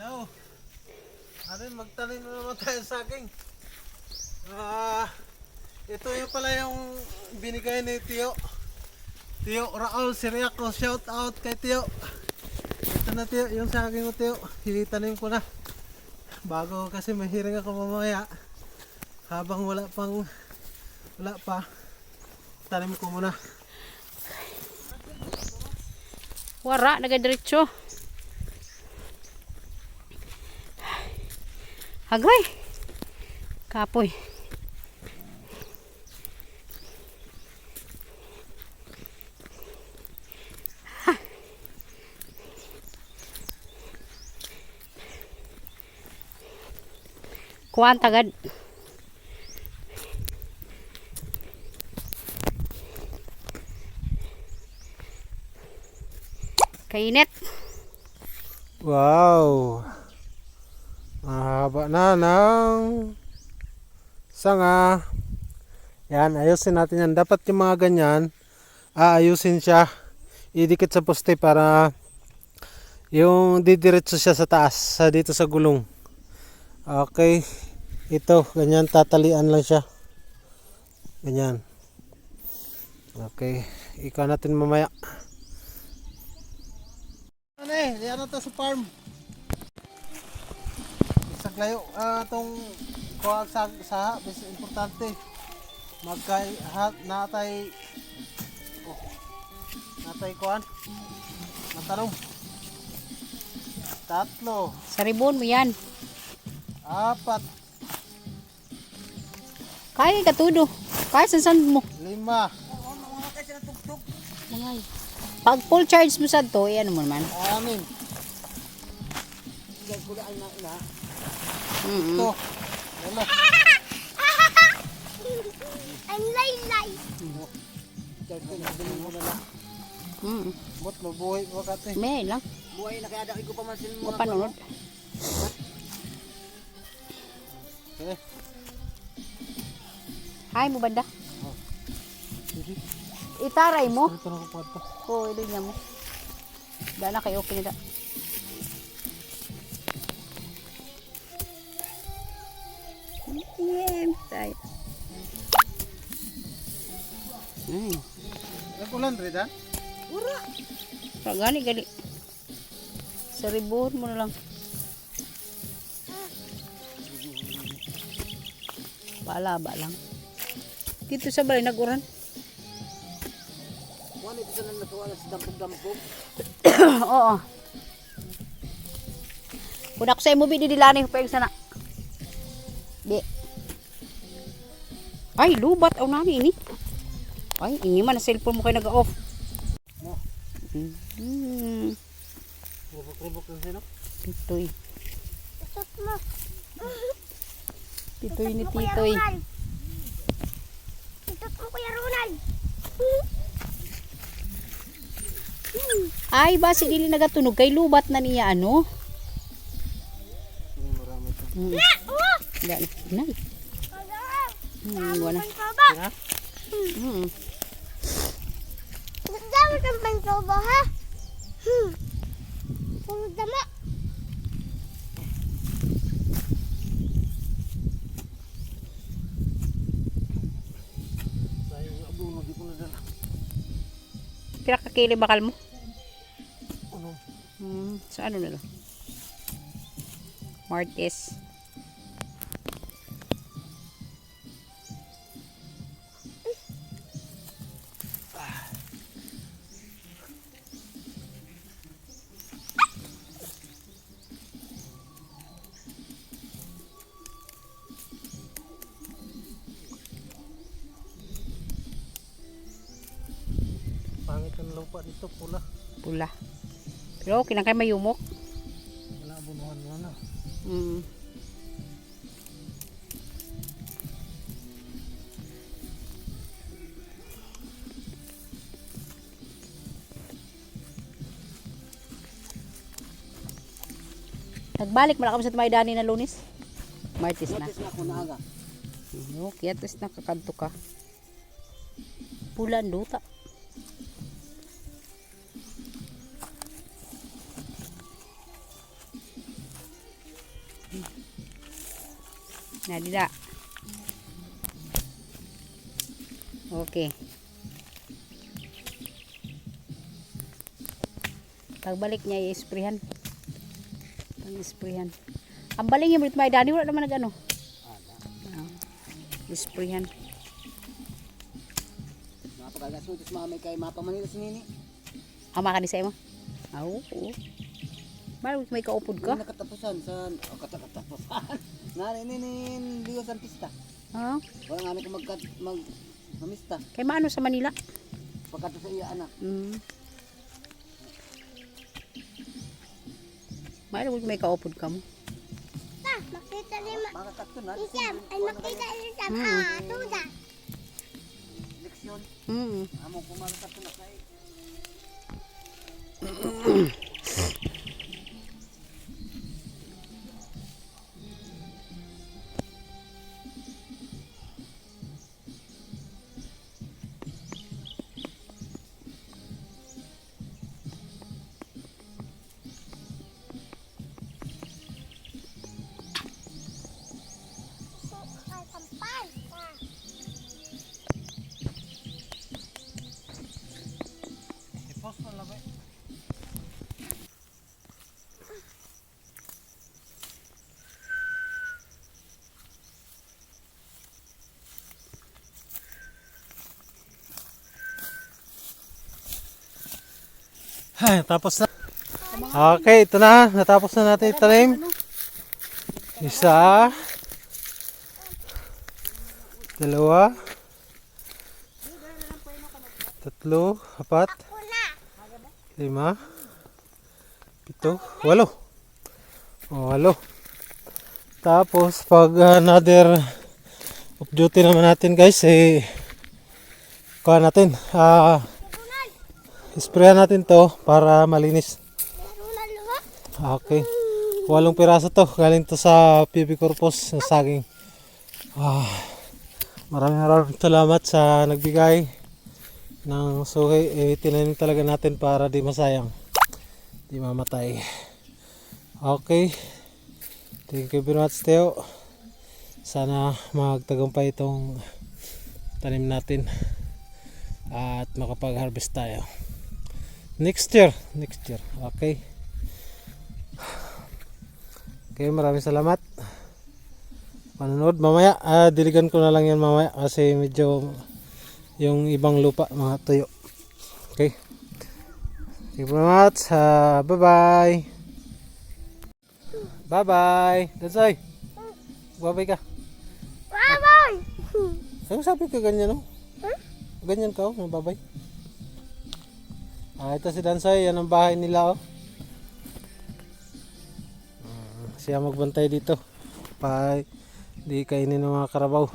Hello. Ano magtanim na naman tayo sa akin. Ah, ito yung pala yung binigay ni Tio. Tio Raul Siriaco, shout out kay Tio. Ito na Tio, yung sa akin ko Tio, hitanim ko na. Bago kasi may hearing ako mamaya. Habang wala pang, wala pa, tanim ko muna. Wara, nagadiretso. Hagay. Kapoy. Ha. Kuhaan tagad. Kainit. Wow! Mahaba na ng sanga. Yan, ayusin natin yan. Dapat yung mga ganyan, aayusin siya. Idikit sa poste para yung didiretso siya sa taas, sa dito sa gulong. Okay. Ito, ganyan, tatalian lang siya. Ganyan. Okay. Ikaw natin mamaya. Ano eh, yan na sa farm. Isang layo, ah, tong kuha sa sa bis importante. Magkay hat natay oh, natay kuan. Natanong. Tatlo, Saribon mo yan. apat, Kaya ka tudo. Kaya sa sand mo. lima, Mga Pag full charge mo sa to, ano mo naman. anim, Mm ito. Wala. Ang laylay. mm Bot mabuhay wakati. May lang. Buhay na kaya daki ko pa man sila Mapanunod. Okay. Hay mo banda. Sige. Itaray mo. Ito na ko pa ito. Oo, ilo niya mo. Dala kayo okay na tayo. Ay, Nag-ulan rin ha? pagani gali. Saribon mo na lang. Bala ba lang. Dito sa balay nag-uran. Wala ito sa nang natuwa sa dampog-dampog. Oo. Kung ako sa imo bididilani pa yung sana. Ay, lubat aw nani ini. Ay, ini man na cellphone mo kay naga-off. Mo. Hmm. Ribok-ribok lang sino? Mo. Titoy ni Titoy. Ronald. Isot mo, Kuya Ronald. Ay, basi dili nagatunog kay lubat na niya ano. Marami ito. Hmm. Oh! Wala na. Nay. Hmm, wala. Pangsoba. Sira? Hmm. Dami kang pangsoba, ha? Hmm. Puro dama. Sayang nga buno, di ko na dala. Pira ka kili bakal mo? Ano? Hmm. Sa ano na lang? Martes. Pangit lupa dito, pula. Pula. Pero okay lang kay mayumok. Wala bunuhan mo na. Mm. Nagbalik mo na kami sa Tumaydani na lunis. Martis na. na ako naaga. Okay, at least nakakanto ka. Pulan duta. Nadila. Okay. Pagbalik niya, i-sprayhan. Pang-sprayhan. Ang baling yung may dani, wala naman nag ano. Ah, I-sprayhan. Napakagaso, ito mami kay Mapa Manila si Nini. Ama ka ni sa imo? Ah, Oo. oo. Baru may kaupod ka? Nakatapusan sa... Oh, katatapusan. Nari Nini, Leo Santista. Ha? Wala nga ko magkat... Mag... Mamista. Kay maano sa Manila? Pagkato sa iya anak. Mm. Baru may kaupod ka mo. Ta, makita ni ma... Makakato na. Isam, ay makita ni Isam. Hmm. Ah, tuda. Leksyon. Mm. Amo ko makakato na kay... tapos na. Okay, ito na. Natapos na natin itanim. Isa. Dalawa. Tatlo. Apat. Lima. Pito. Walo. O, walo. Tapos, pag uh, another off duty naman natin guys, eh, kuha natin. Ah, sprayan natin to para malinis. Okay. Walong piraso to. Galing to sa PB Corpus na saging. Ah, maraming maraming salamat sa nagbigay ng suhi. Eh, tinanim talaga natin para di masayang. Di mamatay. Okay. Thank you very much, Teo. Sana magtagumpay itong tanim natin at makapag-harvest tayo. Next year. Next year. Okay. Okay, maraming salamat. Panonood mamaya. Ah, diligan ko na lang yan mamaya kasi medyo yung ibang lupa mga tuyo. Okay. Thank you very much. Ah, bye-bye. Bye-bye. Dansay. Bye-bye ka. Baboy! Ano sabi ka ganyan, no? Ganyan ka, oh, mababay. Ah, ito si Dansay, yan ang bahay nila, oh. Ah, siya magbantay dito. Pa, di kainin ng mga karabaw.